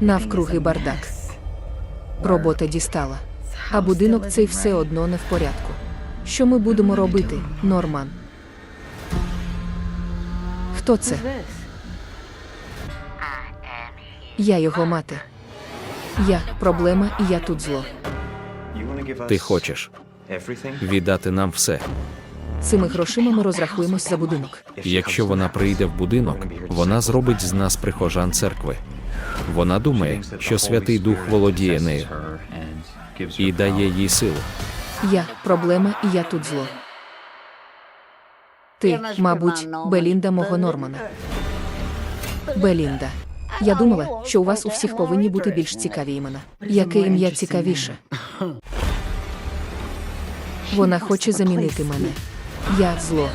Навкруги бардак. Робота дістала. А будинок цей все одно не в порядку. Що ми будемо робити, Норман? Хто це? Я його мати. Я проблема, і я тут зло. Ти хочеш віддати нам все. Цими грошима ми розрахуємось за будинок. Якщо вона прийде в будинок, вона зробить з нас прихожан церкви. Вона думає, що Святий Дух володіє нею і дає їй силу. Я проблема, і я тут зло. Ти, мабуть, Белінда мого Нормана. Белінда. Я думала, що у вас у всіх повинні бути більш цікаві імена. Яке ім'я цікавіше? Вона хоче замінити мене. Я зло.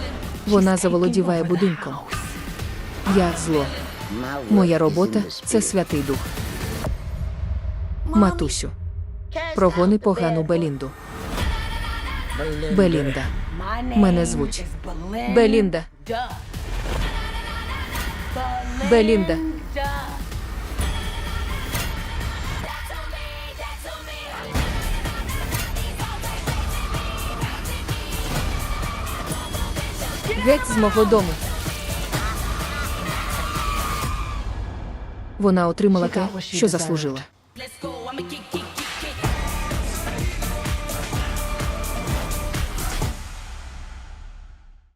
Вона заволодіває будинком. Я зло. Моя робота це святий дух. Матусю, прогони погану Белінду. Белінда. Мене звуть Белінда. Белінда. Геть з мого дому. Вона отримала те, що заслужила.